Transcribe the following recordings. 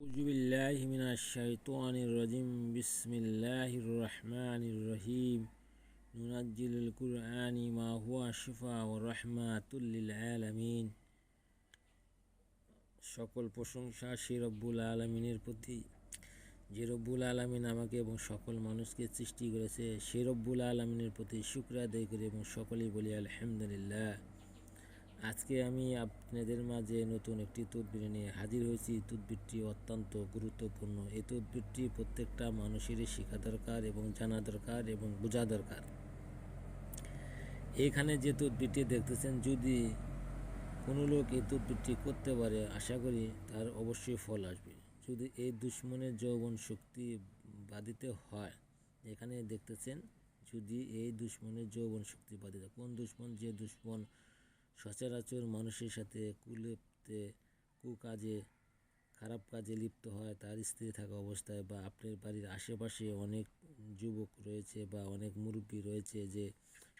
উজুবিল্লাহ মিনা শাইতানির রাজিম বিসমিল্লাহির রহমানির রহিম নুনাজ্জিলুল কুরআনি মা হুয়া শিফা ও রাহমাতুল লিল আলামিন সকল প্রশংসা শিরব্বুল আলমিনের প্রতি। যে রব্বুল আলমিন আমাকে এবং সকল মানুষকে সৃষ্টি করেছে, সে রব্বুল আলমিনের প্রতি শুক্র করে এবং সকলেই বলি আলহামদুলিল্লাহ। আজকে আমি আপনাদের মাঝে নতুন একটি তদবির নিয়ে হাজির হয়েছি। তদবিরটি অত্যন্ত গুরুত্বপূর্ণ। এই তদবিরটি প্রত্যেকটা মানুষেরই শেখা দরকার এবং জানা দরকার এবং বোঝা দরকার। এখানে যে তদবিরটি দেখতেছেন, যদি কোনো লোক এই তদবিরটি করতে পারে, আশা করি তার অবশ্যই ফল আসবে। যদি এই দুশ্মনের যৌবন শক্তি বাধিতে হয়, এখানে দেখতেছেন, যদি এই দুশ্মনের যৌবন শক্তি বাধিত কোন দুশ্মন? যে দুশ্মন সচরাচর মানুষের সাথে কুলিপ্তে, কুকাজে, খারাপ কাজে লিপ্ত হয়, তার স্ত্রী থাকা অবস্থায় বা আপনার বাড়ির আশেপাশে অনেক যুবক রয়েছে বা অনেক মুরব্বী রয়েছে যে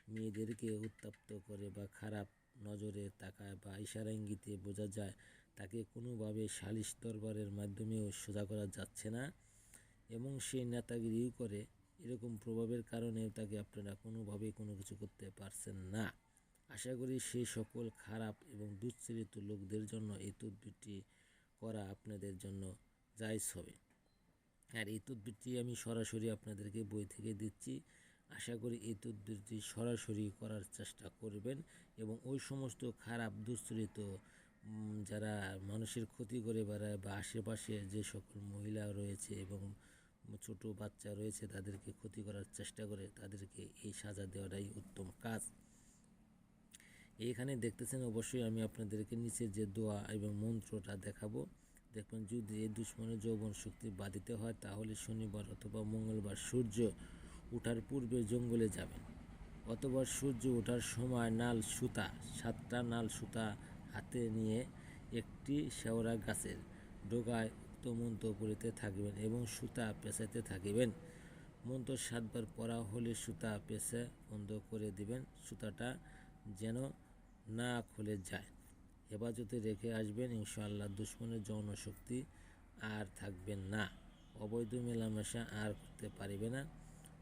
মেয়েদেরকে উত্তপ্ত করে বা খারাপ নজরে তাকায় বা ইশারা ইঙ্গিতে বোঝা যায়, তাকে কোনোভাবে সালিশ দরবারের মাধ্যমেও সোজা করা যাচ্ছে না এবং সে নেতাগিরিও করে। এরকম প্রভাবের কারণে তাকে আপনারা কোনোভাবেই কোনো কিছু করতে পারছেন না। আশা করি সেই সকল খারাপ এবং দুশ্চরিত লোকদের জন্য এই তদবিরটি করা আপনাদের জন্য জায়জ হবে। আর এই তদবিরটি আমি সরাসরি আপনাদেরকে বই থেকে দিচ্ছি। আশা করি এই তদবিরটি সরাসরি করার চেষ্টা করবেন এবং ওই সমস্ত খারাপ, দুশ্চরিত যারা মানুষের ক্ষতি করে বেড়ায় বা আশেপাশে যে সকল মহিলা রয়েছে এবং ছোট বাচ্চা রয়েছে তাদেরকে ক্ষতি করার চেষ্টা করে তাদেরকে এই সাজা দেওয়াটাই উত্তম কাজ। এইখানে দেখতেছেন অবশ্যই আমি আপনাদেরকে নিচের যে দোয়া এবং মন্ত্রটা দেখাবো। দেখবেন যদি এই দুশ্মনের যৌবন শক্তি বাধিতে হয়, তাহলে শনিবার অথবা মঙ্গলবার সূর্য ওঠার পূর্বে জঙ্গলে যাবেন। অথবা সূর্য ওঠার সময় নাল সুতা, সাতটা নাল সুতা হাতে নিয়ে একটি শেওড়া গাছের ডোগায় উক্ত মন্ত্র পড়িতে থাকবেন এবং সুতা পেঁচাইতে থাকিবেন। মন্ত্র সাতবার পড়া হলে সুতা পেঁচে বন্ধ করে দিবেন। সুতাটা যেন না খুলে যায়। হেফাজতে রেখে আসবেন, ইনশাআল্লাহ দুশ্মনের যৌন শক্তি আর থাকবেন না। অবৈধ মেলামেশা আর করতে পারিবে না।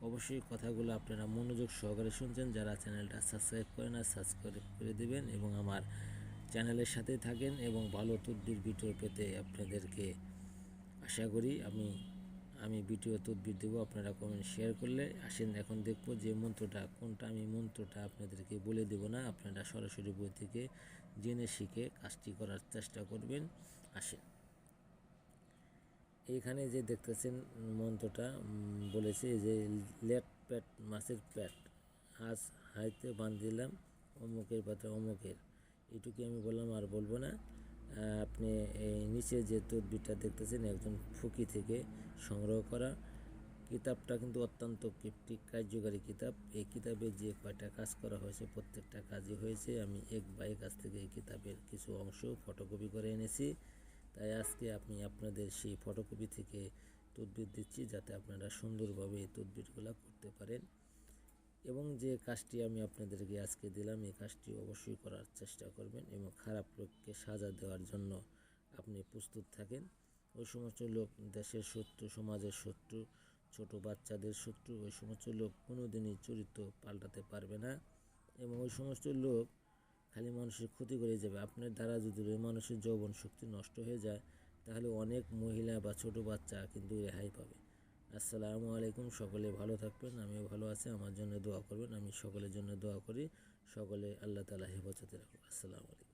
অবশ্যই কথাগুলো আপনারা মনোযোগ সহকারে শুনছেন। যারা চ্যানেলটা সাবস্ক্রাইব করেন আর সাবস্ক্রাইব করে দেবেন এবং আমার চ্যানেলের সাথে থাকেন এবং ভালো তদ্বির ভিডিও পেতে আপনাদেরকে আশা করি আমি আমি ভিডিও তদবির দেবো, আপনারা কমেন্ট শেয়ার করলে। আসেন, এখন দেখব যে মন্ত্রটা, কোনটা আমি মন্ত্রটা আপনাদেরকে বলে দেব না। আপনারা সরাসরি বই থেকে জেনে শিখে কাজটি করার চেষ্টা করবেন। আসেন। এইখানে যে দেখতেছেন মন্ত্রটা বলেছে যে, লেট প্যাট মাছের প্যাট আজ হাইতে বান্ধিলাম অমুকের পাতা অমুকের। এটুকু আমি বললাম, আর বলব না। আপনি এই নিচে যে তদবিরটা দেখতেছেন, একজন ফুকি থেকে সংগ্রহ করা কিতাবটা কিন্তু অত্যন্ত কৃপ্টিক কার্যকারী কিতাব। এই কিতাবে যে কয়টা কাজ করা হয়েছে, প্রত্যেকটা কাজই হয়েছে। আমি এক বাই কাছ থেকে এই কিতাবের কিছু অংশ ফটোকপি করে এনেছি। তাই আজকে আপনি আপনাদের সেই ফটোকপি থেকে তদবির দিচ্ছি, যাতে আপনারা সুন্দরভাবে এই তদবিরগুলো করতে পারেন। এবং যে কাজটি আমি আপনাদেরকে আজকে দিলাম, এই কাজটি অবশ্যই করার চেষ্টা করবেন এবং খারাপ লোককে সাজা দেওয়ার জন্য আপনি প্রস্তুত থাকেন। ওই সমস্ত লোক দেশের শত্রু, সমাজের শত্রু, ছোট বাচ্চাদের শত্রু, ওই সমস্ত লোক কোনো দিনই চরিত্র পাল্টাতে পারবে না এবং ওই সমস্ত লোক খালি মানুষের ক্ষতি করে যাবে। আপনার দ্বারা যদি ওই মানুষের যৌবন শক্তি নষ্ট হয়ে যায়, তাহলে অনেক মহিলা বা ছোট বাচ্চা কিন্তু রেহাই পাবে। আসসালামু আলাইকুম, সকলে ভালো থাকবেন, আমিও ভালো আছি, আমার জন্য দোয়া করবেন, আমি সকলের জন্য দোয়া করি, সকলে আল্লাহ তালা হেফাজতে রাখব আসসালামু আলাইকুম।